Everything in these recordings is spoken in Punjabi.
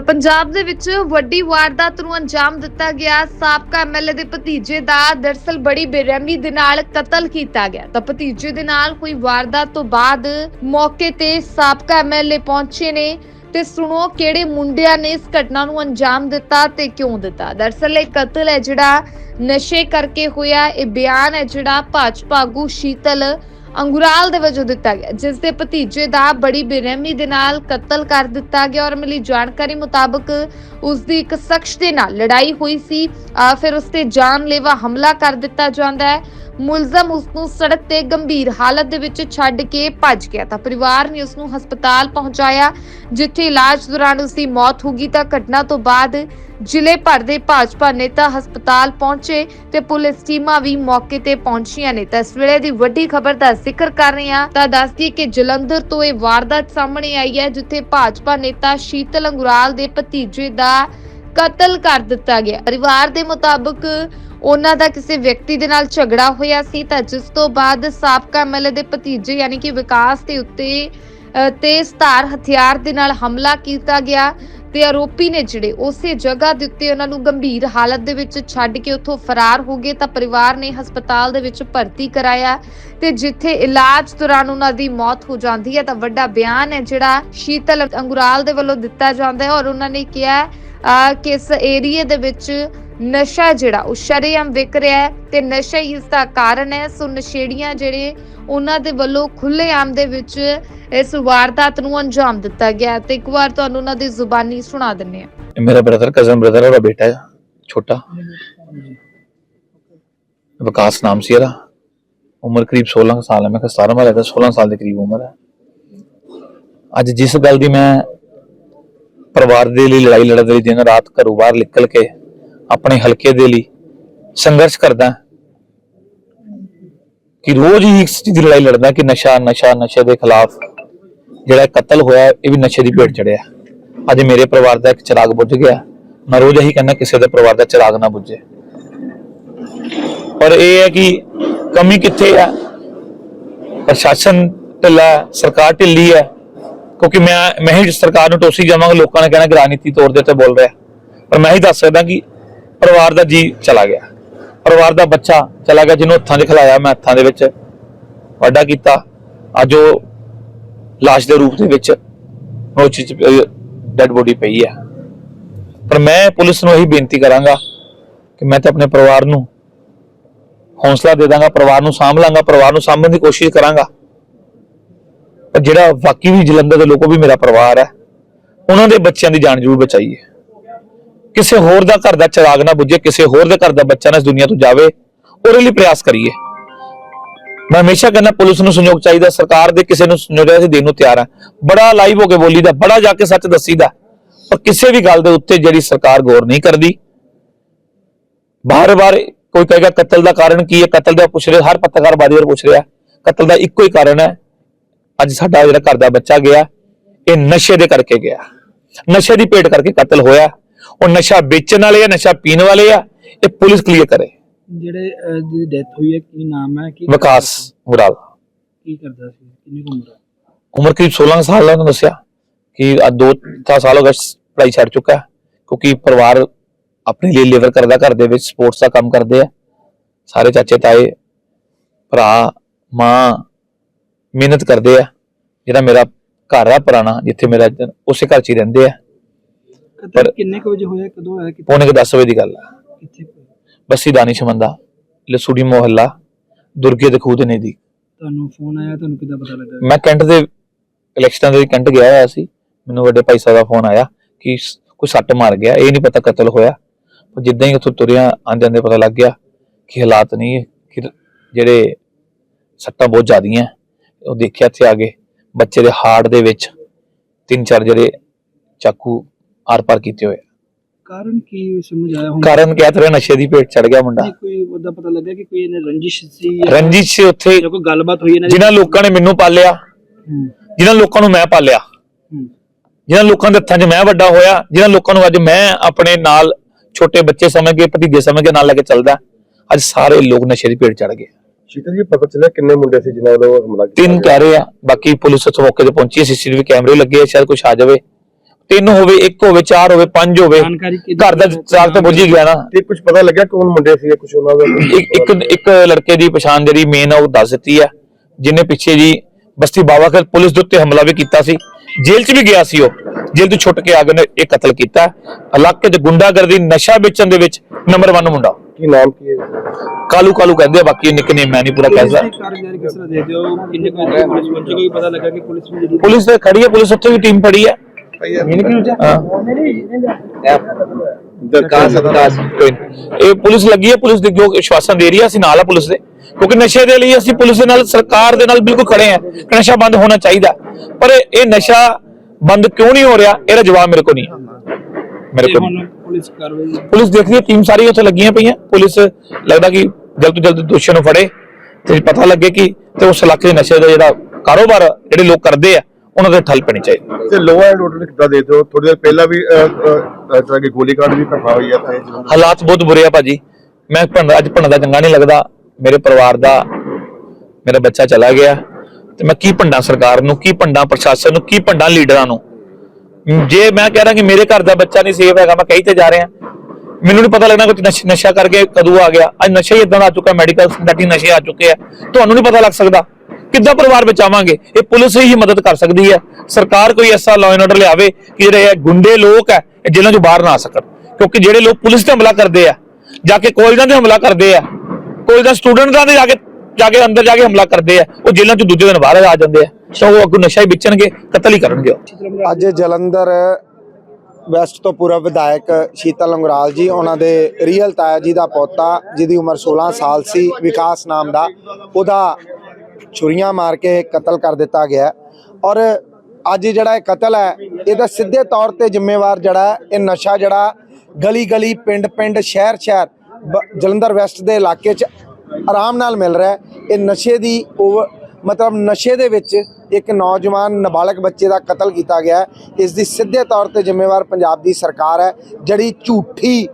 ਤਾਂ ਪੰਜਾਬ ਦੇ ਵਿੱਚ ਵੱਡੀ ਵਾਰਦਾਤ ਨੂੰ ਅੰਜਾਮ ਦਿੱਤਾ ਗਿਆ। ਸਾਬਕਾ ਐਮਐਲਏ ਦੇ ਭਤੀਜੇ ਦਾ ਦਰਸਲ ਬੜੀ ਬੇਰਹਿਮੀ ਦੇ ਨਾਲ ਕਤਲ ਕੀਤਾ ਗਿਆ। ਤਾਂ ਭਤੀਜੇ ਦੇ ਨਾਲ ਹੋਈ ਵਾਰਦਾਤ ਤੋਂ ਬਾਅਦ ਮੌਕੇ ਤੇ ਸਾਬਕਾ ਐਮਐਲਏ ਪਹੁੰਚੇ ਨੇ ਤੇ ਸੁਣੋ ਕਿਹੜੇ ਮੁੰਡਿਆਂ ਨੇ ਇਸ ਘਟਨਾ ਨੂੰ ਅੰਜਾਮ ਦਿੱਤਾ ਤੇ ਕਿਉਂ ਦਿੱਤਾ। ਦਰਸਲ ਇਹ ਕਤਲ ਹੈ ਜਿਹੜਾ ਨਸ਼ੇ ਕਰਕੇ ਹੋਇਆ, ਇਹ ਬਿਆਨ ਹੈ ਜਿਹੜਾ ਭਾਜਪਾ ਆਗੂ ਸ਼ੀਤਲ ਅੰਗੁਰਾਲ ਦੇ ਵਜੋਂ ਦਿੱਤਾ ਗਿਆ, ਜਿਸ ਦੇ ਭਤੀਜੇ ਦਾ ਬੜੀ ਬੇਰਹਿਮੀ ਦੇ ਨਾਲ ਕਤਲ ਕਰ ਦਿੱਤਾ ਗਿਆ ਔਰ ਮਿਲੀ ਜਾਣਕਾਰੀ ਮੁਤਾਬਕ ਉਸ ਦੀ ਇੱਕ ਸ਼ਖਸ ਦੇ ਨਾਲ ਲੜਾਈ ਹੋਈ ਸੀ। ਫਿਰ ਉਸ ਤੇ ਜਾਨਲੇਵਾ ਹਮਲਾ ਕਰ ਦਿੱਤਾ ਜਾਂਦਾ ਹੈ। ਮੁਲਜ਼ਮ ਉਸ ਨੂੰ ਸੜਕ ਤੇ ਗੰਭੀਰ ਹਾਲਤ ਦੇ ਵਿੱਚ ਛੱਡ ਕੇ ਭੱਜ ਗਿਆ ਤਾਂ ਪਰਿਵਾਰ ਨੇ ਉਸ ਨੂੰ ਹਸਪਤਾਲ ਪਹੁੰਚਾਇਆ, ਜਿੱਥੇ ਇਲਾਜ ਦੌਰਾਨ ਉਸ ਦੀ ਮੌਤ ਹੋ ਗਈ ਤਾਂ ਘਟਨਾ ਤੋਂ ਬਾਅਦ ਜ਼ਿਲ੍ਹੇ ਭਰ ਦੇ ਭਾਜਪਾ ਨੇਤਾ ਹਸਪਤਾਲ ਪਹੁੰਚੇ ਤੇ ਪੁਲਿਸ ਟੀਮਾਂ ਵੀ ਮੌਕੇ ਤੇ ਪਹੁੰਚੀਆਂ ਨੇ। ਤਾਂ ਇਸ ਵੇਲੇ ਦੀ ਵੱਡੀ ਖਬਰ ਦੱਸ ਜ਼ਿਕਰ ਕਰ ਰਹੇ ਹਾਂ ਤਾਂ ਦੱਸਦੀ ਕਿ ਜਲੰਧਰ ਤੋਂ ਇਹ ਵਾਰਦਾਤ ਸਾਹਮਣੇ ਆਈ ਹੈ, ਜਿੱਥੇ ਭਾਜਪਾ ਨੇਤਾ ਸ਼ੀਤਲ ਅੰਗੁਰਾਲ ਦੇ ਭਤੀਜੇ ਦਾ ਕਤਲ ਕਰ ਦਿੱਤਾ ਗਿਆ। ਪਰਿਵਾਰ ਦੇ ਮੁਤਾਬਕ ਉਹਨਾਂ ਦਾ ਕਿਸੇ ਵਿਅਕਤੀ ਦੇ ਨਾਲ ਝਗੜਾ ਹੋਇਆ ਸੀ ਤਾਂ ਜਿਸ ਤੋਂ ਬਾਅਦ ਸਾਬਕਾ ਐਮਐਲਏ ਦੇ ਭਤੀਜੇ ਯਾਨੀ ਕਿ ਵਿਕਾਸ ਦੇ ਉੱਤੇ ਤੇਜ਼ ਧਾਰ ਹਥਿਆਰ ਦੇ ਨਾਲ ਹਮਲਾ ਕੀਤਾ ਗਿਆ। ਤੇ ਆਰੋਪੀ ਨੇ ਜਿਹੜੇ ਉਸੇ ਜਗ੍ਹਾ ਦੇ ਉੱਤੇ ਉਹਨਾਂ ਨੂੰ ਗੰਭੀਰ ਹਾਲਤ ਦੇ ਵਿੱਚ ਛੱਡ ਕੇ ਉੱਥੋਂ ਫਰਾਰ ਹੋ ਗਏ ਤਾਂ ਪਰਿਵਾਰ ਨੇ ਹਸਪਤਾਲ ਦੇ ਵਿੱਚ ਭਰਤੀ ਕਰਾਇਆ ਤੇ ਜਿੱਥੇ ਇਲਾਜ ਦੌਰਾਨ ਉਹਨਾਂ ਦੀ ਮੌਤ ਹੋ ਜਾਂਦੀ ਹੈ ਤਾਂ ਵੱਡਾ ਬਿਆਨ ਹੈ ਜਿਹੜਾ ਸ਼ੀਤਲ ਅੰਗੁਰਾਲ ਦੇ ਵੱਲੋਂ ਦਿੱਤਾ ਜਾਂਦਾ ਹੈ ਔਰ ਉਹਨਾਂ ਨੇ ਕਿਹਾ ਅਹ, ਕਿ ਇਸ ਏਰੀਏ ਦੇ ਵਿੱਚ ਨਸ਼ਾ ਜਿਹੜਾ ਉਹ ਸ਼ਰੇਆਮ ਵਿਕ ਰਿਹਾ ਹੈ ਤੇ ਨਸ਼ਾ ਹੀ ਇਸ ਦਾ ਕਾਰਨ ਹੈ। ਸੋ ਨਸ਼ੇੜੀਆਂ ਜਿਹੜੇ ਉਹਨਾਂ ਦੇ ਵੱਲੋਂ ਖੁੱਲ੍ਹੇਆਮ ਦੇ ਵਿੱਚ ਇਸ ਵਾਰਦਾਤ ਨੂੰ ਅੰਜਾਮ ਦਿੱਤਾ ਗਿਆ ਤੇ ਇੱਕ ਵਾਰ ਤੁਹਾਨੂੰ ਉਹਨਾਂ ਦੀ ਜ਼ੁਬਾਨੀ ਸੁਣਾ ਦਿੰਨੇ ਆ ਮੇਰਾ ਬ੍ਰਦਰ ਕਜ਼ਨ ਬ੍ਰਦਰ ਉਹਦਾ ਬੇਟਾ ਹੈ, ਛੋਟਾ। ਵਿਕਾਸ ਨਾਮ ਸੀ ਇਹਦਾ। ਉਮਰ ਕਰੀਬ 16 ਸਾਲ ਹੈ। ਮੈਂ ਕਿਹਾ 17 ਵਾਲਾ ਤਾਂ 16 ਸਾਲ ਦੇ ਕਰੀਬ ਉਮਰ ਹੈ। ਅੱਜ ਜਿਸ ਗੱਲ ਦੀ ਮੈਂ ਪਰਿਵਾਰ ਦੇ ਲਈ, ਲੜਾਈ ਲੜਨ ਦੇ ਲਈ ਦਿਨ ਰਾਤ ਘਰੋਂ ਬਾਹਰ ਨਿਕਲ ਕੇ ਆਪਣੇ ਹਲਕੇ ਦੇ ਲਈ ਸੰਘਰਸ਼ ਕਰਦਾ ਕਿ ਰੋਜ਼ ਹੀ ਇਸ ਚੀਜ਼ ਦੀ ਲੜਾਈ ਲੜਦਾ ਕਿ ਨਸ਼ਾ ਨਸ਼ਾ, ਨਸ਼ੇ ਦੇ ਖਿਲਾਫ ਜਿਹੜਾ ਕਤਲ ਹੋਇਆ, ਇਹ ਵੀ ਨਸ਼ੇ ਦੀ ਭੇਟ ਚੜਿਆ। ਅੱਜ ਮੇਰੇ ਪਰਿਵਾਰ ਦਾ ਇੱਕ ਚਿਰਾਗ ਬੁੱਝ ਗਿਆ। ਮੈਂ ਰੋਜ਼ ਇਹੀ ਕਹਿੰਦਾ ਕਿਸੇ ਦੇ ਪਰਿਵਾਰ ਦਾ ਚਿਰਾਗ ਨਾ ਬੁੱਝੇ। ਪਰ ਇਹ ਹੈ ਕਿ ਕਮੀ ਕਿੱਥੇ ਹੈ ਪ੍ਰਸ਼ਾਸਨ ਢਿੱਲਾ ਸਰਕਾਰ ਢਿੱਲੀ ਹੈ। ਕਿਉਂਕਿ ਮੈਂ ਮੈਂ ਹੀ ਸਰਕਾਰ ਨੂੰ ਟੋਸੀ ਜਾਵਾਂਗਾ, ਲੋਕਾਂ ਨੇ ਕਹਿਣਾ ਕਿ ਰਾਜਨੀਤੀ ਤੌਰ ਦੇ ਉੱਤੇ ਬੋਲ ਰਿਹਾ। ਪਰ ਮੈਂ ਹੀ ਦੱਸ ਸਕਦਾ ਕਿ ਪਰਿਵਾਰ ਦਾ ਜੀ ਚਲਾ ਗਿਆ। ਪਰਿਵਾਰ ਦਾ ਬੱਚਾ ਚਲਾ ਗਿਆ ਜਿਹਨੂੰ ਹੱਥਾਂ 'ਚ ਖਿਲਾਇਆ ਮੈਂ, ਹੱਥਾਂ ਦੇ ਵਿੱਚ ਵੱਡਾ ਕੀਤਾ। ਅੱਜ ਉਹ ਲਾਸ਼ ਦੇ ਰੂਪ ਦੇ ਵਿੱਚ ਉਹ ਚੀਜ਼ ਡੈਡ ਬੋਡੀ ਪਈ ਹੈ ਪਰ ਮੈਂ ਪੁਲਿਸ ਨੂੰ ਇਹੀ ਬੇਨਤੀ ਕਰਾਂਗਾ ਕਿ ਮੈਂ ਤਾਂ ਆਪਣੇ ਪਰਿਵਾਰ ਨੂੰ ਹੌਸਲਾ ਦੇ ਦਾਂਗਾ, ਪਰਿਵਾਰ ਨੂੰ ਸਾਂਭ ਲਾਂਗਾ, ਪਰਿਵਾਰ ਨੂੰ ਸਾਂਭਣ ਦੀ ਕੋਸ਼ਿਸ਼ ਕਰਾਂਗਾ। ਪਰ ਜਿਹੜਾ ਵਾਕਈ ਵੀ ਜਲੰਧਰ ਦੇ ਲੋਕੋ ਵੀ ਮੇਰਾ ਪਰਿਵਾਰ ਹੈ, ਉਹਨਾਂ ਦੇ ਬੱਚਿਆਂ ਦੀ ਜਾਨ ਬਚਾਈ ਹੈ ਕਿਸੇ ਹੋਰ ਦਾ ਘਰ ਦਾ ਚਿਰਾਗ ਨਾ ਬੁੱਝੇ, ਕਿਸੇ ਹੋਰ ਦੇ ਘਰ ਦਾ ਬੱਚਾ ਨਾ ਇਸ ਦੁਨੀਆ ਤੋਂ ਜਾਵੇ, ਉਹਦੇ ਲਈ ਪ੍ਰਯਾਸ ਕਰੀਏ। ਮੈਂ ਹਮੇਸ਼ਾ ਕਹਿੰਦਾ ਪੁਲਿਸ ਨੂੰ ਸਹਿਯੋਗ ਚਾਹੀਦਾ, ਸਰਕਾਰ ਦੇ ਕਿਸੇ ਨੂੰ ਸਹਿਯੋਗ ਅਸੀਂ ਦੇਣ ਨੂੰ ਤਿਆਰ ਹਾਂ। ਬੜਾ ਲਾਈਵ ਹੋ ਕੇ ਬੋਲੀਦਾ, ਬੜਾ ਜਾ ਕੇ ਸੱਚ ਦੱਸੀਦਾ, ਪਰ ਕਿਸੇ ਵੀ ਗੱਲ ਦੇ ਉੱਤੇ ਜਿਹੜੀ ਸਰਕਾਰ ਗੌਰ ਨਹੀਂ ਕਰਦੀ ਬਾਰ-ਬਾਰ ਕੋਈ ਕਹੇਗਾ ਕਤਲ ਦਾ ਕਾਰਨ ਕੀ ਹੈ, ਕਤਲ ਦਾ ਪੁੱਛ ਰਿਹਾ, ਹਰ ਪੱਤਰਕਾਰ ਬਾਦੀਵਰ ਪੁੱਛ ਰਿਹਾ, ਕਤਲ ਦਾ ਇੱਕੋ ਹੀ ਕਾਰਨ ਹੈ, ਅੱਜ ਸਾਡਾ ਜਿਹੜਾ ਘਰ ਦਾ ਬੱਚਾ ਗਿਆ, ਇਹ ਨਸ਼ੇ ਦੇ ਕਰਕੇ ਗਿਆ। ਨਸ਼ੇ ਦੀ ਭੇਟ ਕਰਕੇ ਕਤਲ ਹੋਇਆ। ਉਹ ਨਸ਼ਾ ਵੇਚਣ ਵਾਲੇ ਆ ਨਸ਼ਾ ਪੀਣ ਵਾਲੇ ਆ ਇਹ ਪੁਲਿਸ ਕਲੀਅਰ ਕਰੇ। ਜਿਹੜੇ ਡੈਥ ਹੋਈ ਹੈ ਕੀ ਨਾਮ ਹੈ ਕੀ ਵਿਕਾਸ ਮੁਰਾਲ ਕੀ ਕਰਦਾ ਸੀ? ਕਿੰਨੀ ਕੁ ਉਮਰ ਹੈ? ਉਮਰ ਕਰੀਬ 16 ਸਾਲ ਦਾ ਉਹਨੇ ਦੱਸਿਆ ਕਿ ਅੱਜ ਦੋ ਤਾਂ ਸਾਲ ਹੋ ਗਏ ਪੜਾਈ ਛੱਡ ਚੁੱਕਾ ਹੈ, ਕਿਉਂਕਿ ਪਰਿਵਾਰ ਆਪਣੇ ਲਈ ਲੇਬਰ ਕਰਦਾ ਘਰ ਦੇ ਵਿੱਚ ਸਪੋਰਟਸ ਦਾ ਕੰਮ ਕਰਦੇ ਆ। ਸਾਰੇ ਚਾਚੇ ਤਾਏ ਭਰਾ ਮਾਂ ਮਿਹਨਤ ਕਰਦੇ ਆ। ਜਿਹੜਾ ਮੇਰਾ ਘਰ ਆ ਪੁਰਾਣਾ ਜਿੱਥੇ ਮੇਰਾ ਉਸੇ ਘਰ 'ਚ ਹੀ ਰਹਿੰਦੇ ਆ। ਪਰ- ਕਿੰਨੇ ਕੁ ਵਜੇ ਹੋਇਆ ਕਦੋਂ ਹੋਇਆ ਕਿੱਥੇ ਪੌਣੇ ਕੁ 10 ਵਜੇ ਦੀ ਗੱਲ ਆ। ਕਿੱਥੇ ਹੋਇਆ? ਬੱਸੀ ਦਾਨਿਸ਼ਮੰਦਾ ਲਸੂੜੀ ਮੁਹੱਲਾ ਦੁਰਗੇ ਦੇ ਖੂਹ ਦੇ ਨਜ਼ਦੀਕ। ਤੁਹਾਨੂੰ ਫੋਨ ਆਇਆ ਤੁਹਾਨੂੰ ਕਿੱਦਾਂ ਪਤਾ ਲੱਗਾ? ਮੈਂ ਕੈਂਟ ਦੇ ਇਲੈਕਸ਼ਨਾਂ ਦੇ ਕੈਂਟ ਗਿਆ ਹੋਇਆ ਸੀ। ਮੈਨੂੰ ਵੱਡੇ ਭਾਈ ਸਾਹਿਬ ਦਾ ਫੋਨ ਆਇਆ ਕਿ ਕੋਈ ਸੱਟ ਮਾਰ ਗਿਆ ਇਹ ਨਹੀਂ ਪਤਾ ਕਤਲ ਹੋਇਆ। ਪਰ ਜਿੱਦਾਂ ਹੀ ਉੱਥੋਂ ਤੁਰਿਆ ਆਂਦੇ ਆਂਦੇ ਪਤਾ ਲੱਗ ਗਿਆ ਕਿ ਹਾਲਾਤ ਨਹੀਂ ਹੈ, ਕਿ ਜਿਹੜੇ ਸੱਟਾਂ ਬਹੁਤ ਜ਼ਿਆਦੀਆਂ ਉਹ ਦੇਖਿਆ ਇੱਥੇ ਆ ਕੇ। ਬੱਚੇ ਦੇ ਹਾਰਟ ਦੇ ਵਿੱਚ ਤਿੰਨ ਚਾਰ ਜਿਹੜੇ ਚਾਕੂ ਆਰ ਪਾਰ ਕੀਤੇ ਹੋਏ ਆ। ਕਾਰਨ ਕੀ ਸਮਝ ਆਇਆ ਹੁਣ? ਕਾਰਨ ਕਿਹਾ ਤੇਰੇ ਨਸ਼ੇ ਦੀ ਭੇਟ ਚੜ ਗਿਆ ਮੁੰਡਾ। ਨਹੀਂ ਕੋਈ ਉਹਦਾ ਪਤਾ ਲੱਗਾ ਕਿ ਕੋਈ ਇਹਨੇ ਰੰਜਿਸ਼ ਸੀ ਜਾਂ- ਰੰਜਿਸ਼ ਉੱਥੇ। ਜਾਂ ਕੋਈ ਗੱਲਬਾਤ ਹੋਈ ਇਹਨਾਂ ਦੀ? ਜਿਨ੍ਹਾਂ ਲੋਕਾਂ ਨੇ ਮੈਨੂੰ ਪਾਲਿਆ। ਹੂੰ, ਜਿਨ੍ਹਾਂ ਲੋਕਾਂ ਨੂੰ ਮੈਂ ਪਾਲਿਆ। ਹੂੰ। ਜਿਨ੍ਹਾਂ ਲੋਕਾਂ ਦੇ ਹੱਥਾਂ 'ਚ ਮੈਂ ਵੱਡਾ ਹੋਇਆ। ਜਿਨ੍ਹਾਂ ਲੋਕਾਂ ਨੂੰ ਅੱਜ ਮੈਂ ਆਪਣੇ ਨਾਲ ਛੋਟੇ ਬੱਚੇ ਸਮਝ ਕੇ ਭਤੀਜੇ ਸਮਝ ਕੇ ਨਾਲ ਲੈ ਕੇ ਚੱਲਦਾ। ਅੱਜ ਸਾਰੇ ਲੋਕ ਨਸ਼ੇ ਦੀ ਭੇਟ ਚੜ ਗਏ। ਸ਼ੀਤਲ ਜੀ ਪਤਾ ਚੱਲਿਆ ਕਿੰਨੇ ਮੁੰਡੇ ਸੀ ਜਿਨ੍ਹਾਂ ਵੱਲੋਂ ਹਮਲਾ ਕੀਤਾ ਤਿੰਨ? ਕਹਿ ਰਹੇ ਆ। ਬਾਕੀ ਪੁਲਿਸ ਉੱਥੇ ਮੌਕੇ ਤੇ ਪਹੁੰਚੀ ਸੀਸੀਟੀਵੀ ਕੈਮਰੇ ਲੱਗੇ ਆ। ਸ਼ਾਇਦ ਕੁਝ ਆ ਜਾਵੇ। ਤਿੰਨ ਹੋਵੇ ਇੱਕ ਹੋਵੇ ਚਾਰ ਹੋਵੇ ਪੰਜ ਹੋਵੇ ਜਾਣਕਾਰੀ ਕਿਹਦੀ ਘਰ ਦਾ ਚਾਰ ਤੇ ਬੁੱਝ ਹੀ ਗਿਆ ਨਾ। ਤੇ ਕੁਝ ਪਤਾ ਲੱਗਿਆ ਕੌਣ ਮੁੰਡੇ ਸੀ ਕੁਝ ਉਹਨਾਂ ਦਾ? ਇੱਕ ਇੱਕ ਇੱਕ ਲੜਕੇ ਦੀ ਪਛਾਣ ਜਿਹੜੀ ਮੇਨ ਆ ਉਹ ਦੱਸ ਦਿੱਤੀ ਹੈ ਜਿਹਨੇ ਪਿੱਛੇ ਜੀ ਬਸਤੀ ਬਾਵਾਖਰ ਪੁਲਿਸ ਦੇ ਉੱਤੇ ਹਮਲਾ ਵੀ ਕੀਤਾ ਸੀ। ਜੇਲ੍ਹ 'ਚ ਵੀ ਗਿਆ ਸੀ ਉਹ। ਜੇਲ੍ਹ ਤੋਂ ਛੁੱਟ ਕੇ ਆ ਕੇ ਉਹਨੇ ਇਹ ਕਤਲ ਕੀਤਾ। ਇਲਾਕੇ 'ਚ ਗੁੰਡਾਗਰਦੀ ਨਸ਼ਾ ਵੇਚਣ ਦੇ ਵਿੱਚ ਨੰਬਰ 1 ਮੁੰਡਾ। ਕੀ ਨਾਮ ਕੀ ਹੈ? ਕਾਲੂ ਕਾਲੂ ਕਹਿੰਦੇ ਆ ਬਾਕੀ ਨਿਕਨੇਮ ਮੈਂ ਨਹੀਂ ਪੂਰਾ ਕਹਿ ਪੁਲਿਸ ਸਕਦਾ। ਦੀ ਕਾਰਗੁਜ਼ਾਰੀ ਕਿਸ ਤਰ੍ਹਾਂ ਦੇਖਦੇ ਹੋ? ਕਿੰਨੇ ਕੁ ਵਜੇ ਪੁਲਿਸ ਪਹੁੰਚੀ ਕੋਈ ਪਤਾ ਲੱਗਾ ਕਿ ਪੁਲਿਸ ਵੀ ਜਿਹੜੀ ਪੁਲਿਸ ਤੇ ਖੜੀ ਹੈ ਪੁਲਿਸ ਉੱਥੇ ਵੀ ਟੀਮ ਖੜੀ ਹੈ ਹਾਂ। ਦਰਕਾਸ ਅਰਦਾਸ ਕੋਈ ਨਹੀਂ। ਇਹ ਪੁਲਿਸ ਲੱਗੀ ਹੈ ਪੁਲਿਸ ਦੀ ਜੋ ਵਿਸ਼ਵਾਸਨ ਦੇ ਰਹੀ ਹੈ ਅਸੀਂ ਨਾਲ ਆ ਪੁਲਿਸ ਦੇ। ਕਿਉਂਕਿ ਨਸ਼ੇ ਦੇ ਲਈ ਅਸੀਂ ਪੁਲਿਸ ਦੇ ਨਾਲ ਸਰਕਾਰ ਦੇ ਨਾਲ ਬਿਲਕੁਲ ਖੜੇ ਹਾਂ। ਕਿ ਨਸ਼ਾ ਬੰਦ ਹੋਣਾ ਚਾਹੀਦਾ। ਪਰ ਇਹ ਨਸ਼ਾ ਬੰਦ ਕਿਉਂ ਨਹੀਂ ਹੋ ਰਿਹਾ? ਇਹਦਾ ਜਵਾਬ ਮੇਰੇ ਕੋਲ ਨਹੀਂ ਮੇਰੇ ਕੋਲ ਪੁਲਿਸ ਕਾਰਵਾਈ ਪੁਲਿਸ ਦੇਖਦੀ ਹੈ ਟੀਮ ਸਾਰੀ ਉੱਥੇ ਲੱਗੀਆਂ ਪਈਆਂ। ਪੁਲਿਸ ਲੱਗਦਾ ਕਿ ਜਲਦ ਤੋਂ ਜਲਦ ਦੋਸ਼ੀਆਂ ਨੂੰ ਫੜੇ। ਤੇ ਪਤਾ ਲੱਗੇ ਕਿ ਤੇ ਉਸ ਇਲਾਕੇ ਦੇ ਨਸ਼ੇ ਦਾ ਜਿਹੜਾ ਕਾਰੋਬਾਰ ਜਿਹੜੇ ਲੋਕ ਕਰਦੇ ਆ ਉਹਨਾਂ ਦੇ ਠੱਲ ਪੈਣੀ ਚਾਹੀਦੀ। ਤੇ ਲੋਅ ਐਂਡ ਆਰਡਰ ਕਿੱਦਾਂ ਦੇ ਦਿਓ ਥੋੜੀ ਦੇਰ ਪਹਿਲਾਂ ਵੀ ਤਰ੍ਹਾਂ ਦੀ ਗੋਲੀकांड ਵੀ ਘਟਨਾ ਹੋਈ ਹੈ ਤੇ। ਹਾਲਾਤ ਬਹੁਤ ਬੁਰੇ ਆ ਭਾਜੀ। ਮੈਂ ਭੰਡ ਅੱਜ ਭੰਡ ਦਾ ਚੰਗਾ ਨਹੀਂ ਲੱਗਦਾ। ਮੇਰੇ ਪਰਿਵਾਰ ਦਾ ਮੇਰਾ ਬੱਚਾ ਚਲਾ ਗਿਆ। ਤੇ ਮੈਂ ਕੀ ਭੰਡਾਂ ਸਰਕਾਰ ਨੂੰ ਕੀ ਭੰਡਾਂ ਪ੍ਰਸ਼ਾਸਨ ਨੂੰ ਕੀ ਭੰਡਾਂ ਲੀਡਰਾਂ ਨੂੰ? ਜੇ ਮੈਂ ਕਹਿ ਰਿਹਾ ਕਿ ਮੇਰੇ ਘਰ ਦਾ ਬੱਚਾ ਨਹੀਂ ਸੇਫ ਹੈਗਾ ਮੈਂ ਕਹੀ ਤੇ ਜਾ ਰਿਹਾ। ਮੈਨੂੰ ਨਹੀਂ ਪਤਾ ਲੱਗਣਾ ਕਿ ਨਸ਼- ਕਰਕੇ ਕਦੋਂ ਆ ਗਿਆ। ਅੱਜ ਨਸ਼ਾ ਹੀ ਇਦਾਂ ਦਾ ਆ ਚੁੱਕਾ ਮੈਡੀਕਲ ਸਿੰਥੈਟਿਕ ਨਸ਼ੇ ਆ ਚੁੱਕੇ ਆ। ਤੁਹਾਨੂੰ ਨਹੀਂ ਪਤਾ ਲੱਗ ਸਕਦਾ। ਕਿੱਦਾਂ ਪਰਿਵਾਰ ਬਚਾਵਾਂਗੇ? ਇਹ ਪੁਲਿਸ ਹੀ ਮਦਦ ਕਰ ਸਕਦੀ ਹੈ। ਸਰਕਾਰ ਕੋਈ ਐਸਾ ਲਾਅ ਐਂਡ ਆਰਡਰ ਲਿਆਵੇ ਕਿ ਜਿਹੜੇ ਗੁੰਡੇ ਲੋਕ ਹੈ ਜੇਲ੍ਹਾਂ ਚੋਂ ਬਾਹਰ ਨਾ ਆ ਸਕਣ। ਕਿਉਂਕਿ ਜਿਹੜੇ ਲੋਕ ਪੁਲਿਸ ਤੇ ਹਮਲਾ ਕਰਦੇ ਆ, ਜਾ ਕੇ ਕਾਲਜਾਂ ਤੇ ਹਮਲਾ ਕਰਦੇ ਆ, ਕਾਲਜ ਦਾ ਸਟੂਡੈਂਟਾਂ ਦੇ ਜਾ ਕੇ ਜਾ ਕੇ ਅੰਦਰ ਜਾ ਕੇ ਹਮਲਾ ਕਰਦੇ ਆ, ਉਹ ਜੇਲ੍ਹਾਂ ਚੋਂ ਦੂਜੇ ਦਿਨ ਬਾਹਰ ਆ ਜਾਂਦੇ ਆ। ਤਾਂ ਉਹ ਅੱਗੋਂ ਨਸ਼ਾ ਹੀ ਵੇਚਣਗੇ, ਕਤਲ ਹੀ ਕਰਨਗੇ ਅੱਜ ਜਲੰਧਰ ਵੈਸਟ ਤੋਂ ਪੂਰਬ ਵਿਧਾਇਕ ਸ਼ੀਤਾ ਲੰਗਰਾਲ ਜੀ, ਉਹਨਾਂ ਦੇ ਰੀਅਲ ਤਾਇਆ ਜੀ ਦਾ ਪੋਤਾ, ਜਿਹਦੀ ਉਮਰ 16 ਸਾਲ ਸੀ, ਵਿਕਾਸ ਨਾਮ ਦਾ, ਉਹਦਾ ਛੁਰੀਆਂ ਮਾਰ ਕੇ ਕਤਲ ਕਰ ਦਿੱਤਾ ਗਿਆ ਔਰ ਅੱਜ ਜਿਹੜਾ ਇਹ ਕਤਲ ਹੈ, ਇਹਦਾ ਸਿੱਧੇ ਤੌਰ ਤੇ ਜ਼ਿੰਮੇਵਾਰ ਜਿਹੜਾ ਇਹ ਨਸ਼ਾ ਜਿਹੜਾ ਗਲੀ ਗਲੀ ਪਿੰਡ ਪਿੰਡ ਸ਼ਹਿਰ ਸ਼ਹਿਰ ਬ- ਜਲੰਧਰ ਵੈਸਟ ਦੇ ਇਲਾਕੇ 'ਚ ਆਰਾਮ ਨਾਲ ਮਿਲ ਰਿਹਾ ਇਹ ਨਸ਼ੇ ਦੀ ਓਵਰ ਮਤਲਬ ਨਸ਼ੇ ਦੇ ਵਿੱਚ ਇੱਕ ਨੌਜਵਾਨ ਨਾਬਾਲਗ ਬੱਚੇ ਦਾ ਕਤਲ ਕੀਤਾ ਗਿਆ ਇਸ ਦੀ ਸਿੱਧੇ ਤੌਰ ਤੇ ਜ਼ਿੰਮੇਵਾਰ ਪੰਜਾਬ ਦੀ ਸਰਕਾਰ ਹੈ, ਜਿਹੜੀ ਝੂਠੀ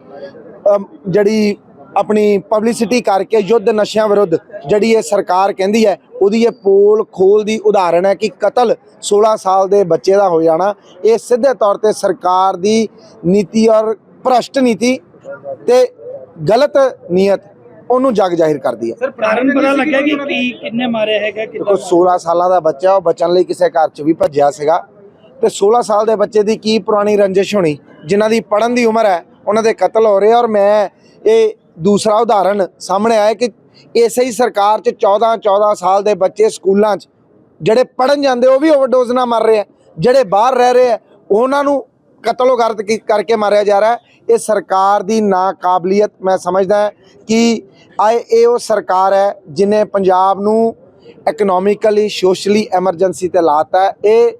ਜਿਹੜੀ ਆਪਣੀ ਪਬਲਿਸਿਟੀ ਕਰਕੇ ਯੁੱਧ ਨਸ਼ਿਆਂ ਵਿਰੁੱਧ ਜਿਹੜੀ ਇਹ ਸਰਕਾਰ ਕਹਿੰਦੀ ਹੈ ਉਹਦੀ ਇਹ ਪੋਲ ਖੋਲ ਦੀ ਉਦਾਹਰਣ ਹੈ ਕਿ ਕਤਲ 16 ਸਾਲ ਦੇ ਬੱਚੇ ਦਾ ਹੋ ਜਾਣਾ। ਇਹ ਸਿੱਧੇ ਤੌਰ ਤੇ ਸਰਕਾਰ ਦੀ ਨੀਤੀ ਔਰ ਭ੍ਰਸ਼ਟ ਨੀਤੀ ਤੇ ਗਲਤ ਨੀਅਤ ਉਹਨੂੰ ਜਗ ਜ਼ਾਹਿਰ ਕਰਦੀ ਹੈ। ਸਰ ਕਾਰਨ ਪਤਾ ਲੱਗਿਆ ਕਿ ਕੀ ਕਿੰਨੇ ਮਾਰਿਆ ਹੈਗਾ ਦੇਖੋ ਕਿੱਦਾਂ 16 ਸਾਲਾਂ ਦਾ ਬੱਚਾ ਉਹ ਬਚਣ ਲਈ ਕਿਸੇ ਘਰ 'ਚ ਵੀ ਭੱਜਿਆ ਸੀਗਾ। ਤੇ 16 ਸਾਲ ਦੇ ਬੱਚੇ ਦੀ ਕੀ ਪੁਰਾਣੀ ਰੰਜਿਸ਼ ਹੋਣੀ? ਜਿਨ੍ਹਾਂ ਦੀ ਪੜਨ ਦੀ ਉਮਰ ਹੈ ਉਹਨਾਂ ਦੇ ਕਤਲ ਹੋ ਰਹੇ ਔਰ ਮੈਂ ਇਹ ਦੂਸਰਾ ਉਦਾਹਰਣ ਸਾਹਮਣੇ ਆਇਆ ਕਿ ਇਸੇ ਹੀ ਸਰਕਾਰ 'ਚ 14 14 ਸਾਲ ਦੇ ਬੱਚੇ ਸਕੂਲਾਂ 'ਚ, ਜਿਹੜੇ ਪੜਨ ਜਾਂਦੇ ਉਹ ਵੀ ਓਵਰਡੋਜ਼ ਨਾਲ ਮਰ ਰਹੇ ਆ। ਜਿਹੜੇ ਬਾਹਰ ਰਹਿ ਰਹੇ ਆ, ਉਹਨਾਂ ਨੂੰ ਕਤਲੋ ਗਰਦ ਕਰਕੇ ਮਾਰਿਆ ਜਾ ਰਿਹਾ ਹੈ। ਇਹ ਸਰਕਾਰ ਦੀ ਨਾਕਾਬਲੀਅਤ ਮੈਂ ਸਮਝਦਾ ਕਿ ਆਏ ਇਹ ਉਹ ਸਰਕਾਰ ਹੈ ਜਿਨੇ ਪੰਜਾਬ ਨੂੰ ਇਕਨੋਮਿਕਲੀ ਸੋਸ਼ਲੀ ਐਮਰਜੈਂਸੀ ਤੇ ਲਾਤਾ ਹੈ। ਇਹ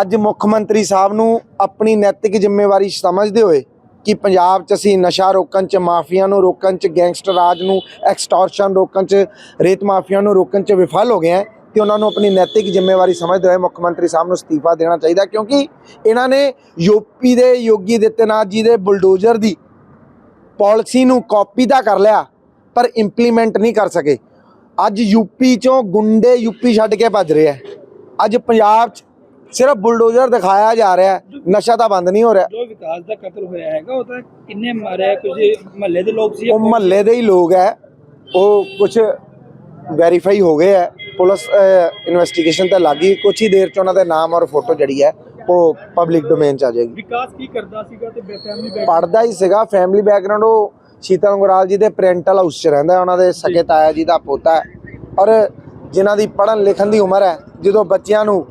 ਅੱਜ ਮੁੱਖ ਮੰਤਰੀ ਸਾਹਿਬ ਨੂੰ ਆਪਣੀ ਨੈਤਿਕ ਜ਼ਿੰਮੇਵਾਰੀ ਸਮਝਦੇ ਹੋਏ ਕਿ ਪੰਜਾਬ 'ਚ ਅਸੀਂ ਨਸ਼ਾ ਰੋਕਣ 'ਚ, ਮਾਫੀਆ ਨੂੰ ਰੋਕਣ 'ਚ, ਗੈਂਗਸਟਰ ਰਾਜ ਨੂੰ ਐਕਸਟੋਰਸ਼ਨ ਰੋਕਣ 'ਚ, ਰੇਤ ਮਾਫੀਆ ਨੂੰ ਰੋਕਣ 'ਚ ਵਿਫਲ ਹੋ ਗਏ ਹੈ ਤੇ ਉਹਨਾਂ ਨੂੰ ਆਪਣੀ ਨੈਤਿਕ ਜ਼ਿੰਮੇਵਾਰੀ ਸਮਝਦੇ ਹੋਏ ਮੁੱਖ ਮੰਤਰੀ ਸਾਹਿਬ ਨੂੰ ਅਸਤੀਫਾ ਦੇਣਾ ਚਾਹੀਦਾ, ਕਿਉਂਕਿ ਇਹਨਾਂ ਨੇ ਯੂਪੀ ਦੇ ਯੋਗੀ ਦਿੱਤਨਾਥ ਜੀ ਦੇ ਬੁਲਡੋਜ਼ਰ ਦੀ ਪਾਲਿਸੀ ਨੂੰ ਕਾਪੀ ਤਾਂ ਕਰ ਲਿਆ, ਪਰ ਇੰਪਲੀਮੈਂਟ ਨਹੀਂ ਕਰ ਸਕੇ। ਅੱਜ ਯੂਪੀ ਚੋਂ ਗੁੰਡੇ ਯੂਪੀ ਛੱਡ ਕੇ ਭੱਜ ਰਹੇ ਆ। ਅੱਜ ਪੰਜਾਬ 'ਚ ਸਿਰਫ ਬੁਲਡੋਜ਼ਰ ਦਿਖਾਇਆ ਜਾ ਰਿਹਾ, ਨਸ਼ਾ ਤਾਂ ਬੰਦ ਨਹੀਂ ਹੋ ਰਿਹਾ। ਜੋ ਵਿਕਾਸ ਦਾ ਕਤਲ ਹੋਇਆ ਹੈਗਾ ਉਹ ਤਾਂ ਕਿੰਨੇ ਮਾਰਿਆ ਕੁਝ ਮਹੱਲੇ ਦੇ ਲੋਕ ਸੀ ਉਹ ਮਹੱਲੇ ਦੇ ਹੀ ਲੋਕ ਹੈ। ਉਹ ਕੁਝ ਵੈਰੀਫਾਈ ਹੋ ਗਏ ਹੈ। ਪੁਲਿਸ ਇਨਵੈਸਟੀਗੇਸ਼ਨ ਤੇ ਲੱਗੀ ਕੁਝ ਹੀ ਦੇਰ ਚ ਉਹਨਾਂ ਦੇ ਨਾਮ ਔਰ ਫੋਟੋ ਜਿਹੜੀ ਹੈ ਉਹ ਪਬਲਿਕ ਡੋਮੇਨ ਚ ਆ ਜਾਏਗੀ। ਵਿਕਾਸ ਕੀ ਕਰਦਾ ਸੀਗਾ ਤੇ ਫੈਮਿਲੀ ਪੜਦਾ ਹੀ ਸੀਗਾ। ਫੈਮਿਲੀ ਬੈਕਗ੍ਰਾਉਂਡ ਉਹ ਸ਼ੀਤਲ ਗੁਰਾਲ ਜੀ ਦੇ ਪੈਰੈਂਟਲ ਹਾਊਸ 'ਚ ਰਹਿੰਦਾ ਉਹਨਾਂ ਦੇ ਸਕੇ ਤਾਇਆ ਜੀ ਦਾ ਪੋਤਾ ਹੈ। ਔਰ ਜਿਨ੍ਹਾਂ ਦੀ ਪੜ੍ਹਨ ਲਿਖਣ ਦੀ ਉਮਰ ਹੈ ਜਦੋਂ ਬੱਚਿਆਂ ਨੂੰ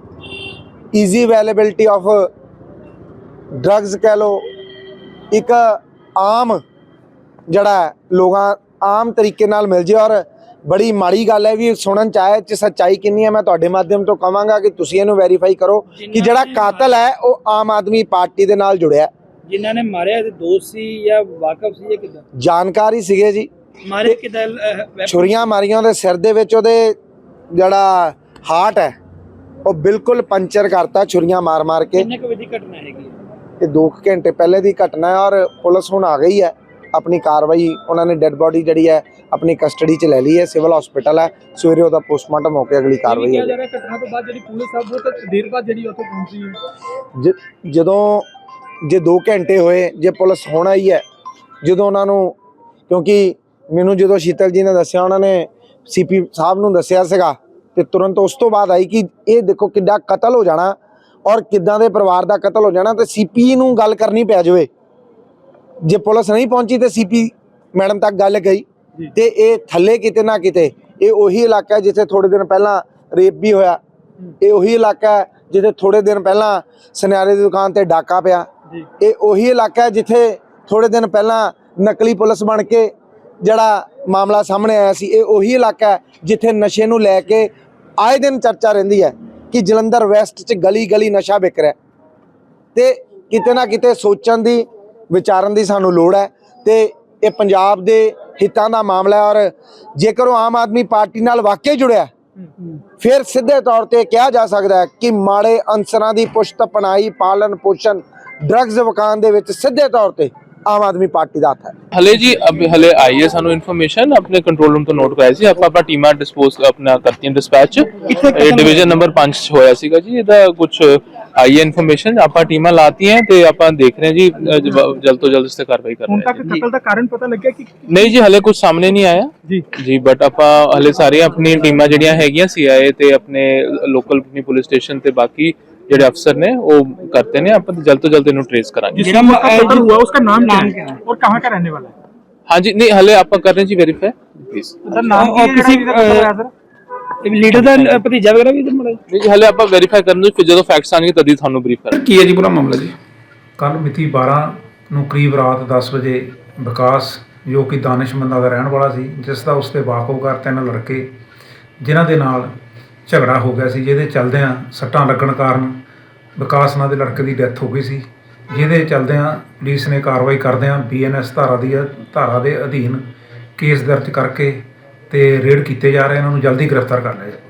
ਈਜ਼ੀ ਅਵੇਲੇਬਿਲਟੀ ਆਫ ਡਰੱਗਸ ਕਹਿ ਲੋ ਇੱਕ ਆਮ ਜਿਹੜਾ ਲੋਕਾਂ ਆਮ ਤਰੀਕੇ ਨਾਲ ਮਿਲ ਜੇ ਔਰ ਬੜੀ ਮਾੜੀ ਗੱਲ ਹੈ ਵੀ ਸੁਣਨ ਚ ਆਇਆ ਚ ਸੱਚਾਈ ਕਿੰਨੀ ਹੈ ਮੈਂ ਤੁਹਾਡੇ ਮਾਧਿਅਮ ਤੋਂ ਕਹਾਂਗਾ ਕਿ ਤੁਸੀਂ ਇਹਨੂੰ ਵੈਰੀਫਾਈ ਕਰੋ ਕਿ ਜਿਹੜਾ ਕਾਤਲ ਹੈ ਉਹ ਆਮ ਆਦਮੀ ਪਾਰਟੀ ਦੇ ਨਾਲ ਜੁੜਿਆ ਹੈ। ਜਿਨ੍ਹਾਂ ਨੇ ਮਾਰਿਆ ਇਹਦੇ ਦੋਸਤ ਸੀ ਜਾਂ ਵਾਕਫ ਸੀ ਜਾਂ ਕਿਦਾਂ ਜਾਣਕਾਰੀ ਸੀਗੇ ਜੀ ਮਾਰੇ ਕਿਦਾਂ ਛੁਰੀਆਂ ਮਾਰੀਆਂ ਉਹਦੇ ਸਿਰ ਦੇ ਵਿੱਚ ਉਹਦੇ ਜਿਹੜਾ ਹਾਰਟ ਹੈ ਉਹ ਬਿਲਕੁਲ ਪੰਚਰ ਕਰਤਾ ਛੁਰੀਆਂ ਮਾਰ ਮਾਰ ਕੇ ਕਿੰਨੇ ਕੁ ਵਜੇ ਘਟਨਾ ਹੈਗੀ? ਇਹ 2 ਘੰਟੇ ਪਹਿਲੇ ਦੀ ਘਟਨਾ ਹੈ ਔਰ ਪੁਲਿਸ ਹੁਣ ਆ ਗਈ ਹੈ। ਆਪਣੀ ਕਾਰਵਾਈ ਉਹਨਾਂ ਨੇ ਡੈੱਡ ਬੋਡੀ ਜਿਹੜੀ ਹੈ ਆਪਣੀ ਕਸਟਡੀ 'ਚ ਲੈ ਲਈ ਹੈ ਸਿਵਲ ਹਸਪੀਟਲ ਹੈ। ਸਵੇਰੇ ਉਹਦਾ ਪੋਸਟਮਾਰਟਮ ਹੋ ਕੇ ਅਗਲੀ ਕਾਰਵਾਈ ਰਿਹਾ ਘਟਨਾ ਤੋਂ ਬਾਅਦ ਜਿਹੜੀ ਪੁਲਿਸ ਆ ਬਹੁਤ ਦੇਰ ਬਾਅਦ ਜਿਹੜੀ ਉੱਥੇ ਪਹੁੰਚੀ ਹੈ। ਜਦੋਂ ਜੇ 2 ਘੰਟੇ ਹੋਏ ਜੇ ਪੁਲਿਸ ਹੋਣਾ ਹੀ ਹੈ ਜਦੋਂ ਉਹਨਾਂ ਨੂੰ ਕਿਉਂਕਿ ਮੈਨੂੰ ਜਦੋਂ ਸ਼ੀਤਲ ਜੀ ਨੇ ਦੱਸਿਆ ਉਹਨਾਂ ਨੇ ਸੀਪੀ ਸਾਹਿਬ ਨੂੰ ਦੱਸਿਆ ਸੀਗਾ ਤੇ ਤੁਰੰਤ ਉਸ ਤੋਂ ਬਾਅਦ ਆਈ ਕਿ ਇਹ ਦੇਖੋ ਕਿੱਡਾ ਕਤਲ ਹੋ ਜਾਣਾ। ਔਰ ਕਿੱਦਾਂ ਦੇ ਪਰਿਵਾਰ ਦਾ ਕਤਲ ਹੋ ਜਾਣਾ ਤੇ ਸੀਪੀ ਨੂੰ ਗੱਲ ਕਰਨੀ ਪੈ ਜਾਵੇ। ਜੇ ਪੁਲਿਸ ਨਹੀਂ ਪਹੁੰਚੀ ਤੇ ਸੀਪੀ ਮੈਡਮ ਤੱਕ ਗੱਲ ਗਈ ਤੇ ਇਹ ਥੱਲੇ ਕਿਤੇ ਨਾ ਕਿਤੇ ਇਹ ਉਹੀ ਇਲਾਕਾ ਹੈ ਜਿੱਥੇ ਥੋੜੇ ਦਿਨ ਪਹਿਲਾਂ ਰੇਪ ਵੀ ਹੋਇਆ। ਇਹ ਉਹੀ ਇਲਾਕਾ ਹੈ ਜਿੱਥੇ ਥੋੜੇ ਦਿਨ ਪਹਿਲਾਂ ਸੁਨਿਆਰੇ ਦੀ ਦੁਕਾਨ ਤੇ ਡਾਕਾ ਪਿਆ। ਇਹ ਉਹੀ ਇਲਾਕਾ ਹੈ ਜਿੱਥੇ ਥੋੜੇ ਦਿਨ ਪਹਿਲਾਂ ਨਕਲੀ ਪੁਲਿਸ ਬਣ ਕੇ ਜਿਹੜਾ ਮਾਮਲਾ ਸਾਹਮਣੇ ਆਇਆ ਸੀ ਇਹ ਉਹੀ ਇਲਾਕਾ ਹੈ ਜਿੱਥੇ ਨਸ਼ੇ ਨੂੰ ਲੈ ਕੇ ਆਏ ਦਿਨ ਚਰਚਾ ਰਹਿੰਦੀ ਹੈ। ਕਿ ਜਲੰਧਰ ਵੈਸਟ 'ਚ ਗਲੀ ਗਲੀ ਨਸ਼ਾ ਵਿਕ ਰਿਹਾ। ਤੇ ਕਿਤੇ ਨਾ ਕਿਤੇ ਸੋਚਣ ਦੀ ਵਿਚਾਰਨ ਦੀ ਸਾਨੂੰ ਲੋੜ ਹੈ ਤੇ ਇਹ ਪੰਜਾਬ ਦੇ ਹਿੱਤਾਂ ਦਾ ਮਾਮਲਾ ਹੈ ਔਰ ਜੇਕਰ ਉਹ ਆਮ ਆਦਮੀ ਪਾਰਟੀ ਨਾਲ ਵਾਕਈ ਜੁੜਿਆ ਫਿਰ ਸਿੱਧੇ ਤੌਰ ਤੇ ਕਿਹਾ ਜਾ ਸਕਦਾ ਹੈ ਕਿ ਮਾੜੇ ਅਨਸਰਾਂ ਦੀ ਪੁਸ਼ਤ ਪਨਾਈ ਪਾਲਣ ਪੋਸ਼ਣ ਡਰੱਗਸ ਵਕਾਨ ਦੇ ਵਿੱਚ ਸਿੱਧੇ ਤੌਰ ਤੇ ਆਮ ਆਦਮੀ ਪਾਰਟੀ ਦਾ ਹੱਥ ਹੈ। ਹਲੇ ਜੀ ਅਬ ਹਲੇ ਆਈ ਹੈ ਸਾਨੂੰ ਇਨਫੋਰਮੇਸ਼ਨ ਆਪਣੇ ਕੰਟਰੋਲ ਰੂਮ ਤੋਂ ਨੋਟ ਕਰਾਇਆ ਸੀ। ਆਪਾਂ ਆਪਣਾ ਟੀਮਾਂ ਡਿਸਪੋਜ਼ ਆਪਣਾ ਕਰਤੀਆਂ ਡਿਸਪੈਚ ਡਿਵੀਜ਼ਨ ਨੰਬਰ 5 ਚ ਹੋਇਆ ਸੀਗਾ ਜੀ ਇਹਦਾ ਕੁਝ ਆਈ ਹੈ ਇਨਫੋਰਮੇਸ਼ਨ ਆਪਾਂ ਟੀਮਾਂ ਲਾਤੀਆਂ ਤੇ ਆਪਾਂ ਦੇਖ ਰਹੇ ਹਾਂ ਜੀ ਜਲਦ ਤੋਂ ਜਲਦ ਇਸ ਤੇ ਕਾਰਵਾਈ ਕਰ ਹੁਣ ਰਹੇ ਹਾਂ ਤੱਕ ਕਤਲ ਦਾ ਕਾਰਨ ਪਤਾ ਲੱਗਿਆ ਕਿ ਨਹੀਂ ਜੀ ਹਲੇ ਕੁਝ ਸਾਹਮਣੇ ਨਹੀਂ ਆਇਆ। ਜੀ। ਜੀ ਬਟ ਆਪਾਂ ਹਲੇ ਸਾਰੀਆਂ ਆਪਣੀ ਟੀਮਾਂ ਜਿਹੜੀਆਂ ਹੈਗੀਆਂ ਸੀਆਈਏ ਤੇ ਆਪਣੇ ਲੋਕਲ ਪੁਲਿਸ ਸਟੇਸ਼ਨ ਤੇ ਬਾਕੀ ਜਿਹੜੇ ਅਫਸਰ ਨੇ ਉਹ ਕਰਤੇ ਨੇ ਆਪਾਂ ਜਲਦ ਤੋਂ ਜਲਦ ਇਹਨੂੰ ਟ੍ਰੇਸ ਕਰਾਂਗੇ जिसका कत्ल हुआ उसका नाम क्या है और कहाँ का रहने वाला है ਹਾਂਜੀ ਨਹੀਂ ਹਲੇ ਆਪਾਂ ਕਰ ਰਹੇ ਹਾਂ ਜੀ ਵੈਰੀਫਾਈ ਪਲੀਜ਼ सर नाम और किसी लीडर ਦਾ ਭਤੀਜਾ ਵਗੈਰਾ ਵੀ ਮੜਾ ਨਹੀਂ ਜੀ ਹਲੇ ਆਪਾਂ ਵੈਰੀਫਾਈ ਕਰਨ ਨੂੰ ਫਿਰ ਜਦੋਂ ਫੈਕਟਸ ਆਣਗੇ ਤਦ ਹੀ ਤੁਹਾਨੂੰ ਬਰੀਫ ਕਰਾਂਗੇ ਕੀ ਹੈ ਜੀ ਪੂਰਾ ਮਾਮਲਾ ਜੀ ਕੱਲ ਮਿਤੀ 12 ਨੂੰ ਕਰੀਬ ਰਾਤ 10 ਵਜੇ ਵਿਕਾਸ ਜੋ ਕਿ ਦਾਨਿਸ਼ਮੰਦਾ ਦਾ ਰਹਿਣ ਵਾਲਾ ਸੀ ਜਿਸ ਦਾ ਉਸ ਤੇ ਵਾਕਫਕਾਰ ਤਿੰਨ ਲੜਕੇ ਜਿਨ੍ਹਾਂ ਦੇ ਨਾਲ ਝਗੜਾ ਹੋ ਗਿਆ ਸੀ, ਜਿਹਦੇ ਚਲਦਿਆਂ ਸੱਟਾਂ ਲੱਗਣ ਕਾਰਨ ਵਿਕਾਸ ਨਾਂ ਦੇ ਲੜਕੇ ਦੀ ਡੈਥ ਹੋ ਗਈ ਸੀ। ਜਿਹਦੇ ਚਲਦਿਆਂ ਪੁਲਿਸ ਨੇ ਕਾਰਵਾਈ ਕਰਦਿਆਂ ਬੀਐਨਐਸ ਧਾਰਾ ਦੀ, ਧਾਰਾ ਦੇ ਅਧੀਨ ਕੇਸ ਦਰਜ ਕਰਕੇ ਤੇ ਰੇਡ ਕੀਤੇ ਜਾ ਰਹੇ ਇਹਨਾਂ ਨੂੰ ਜਲਦੀ ਗ੍ਰਿਫਤਾਰ ਕਰ ਲਿਆ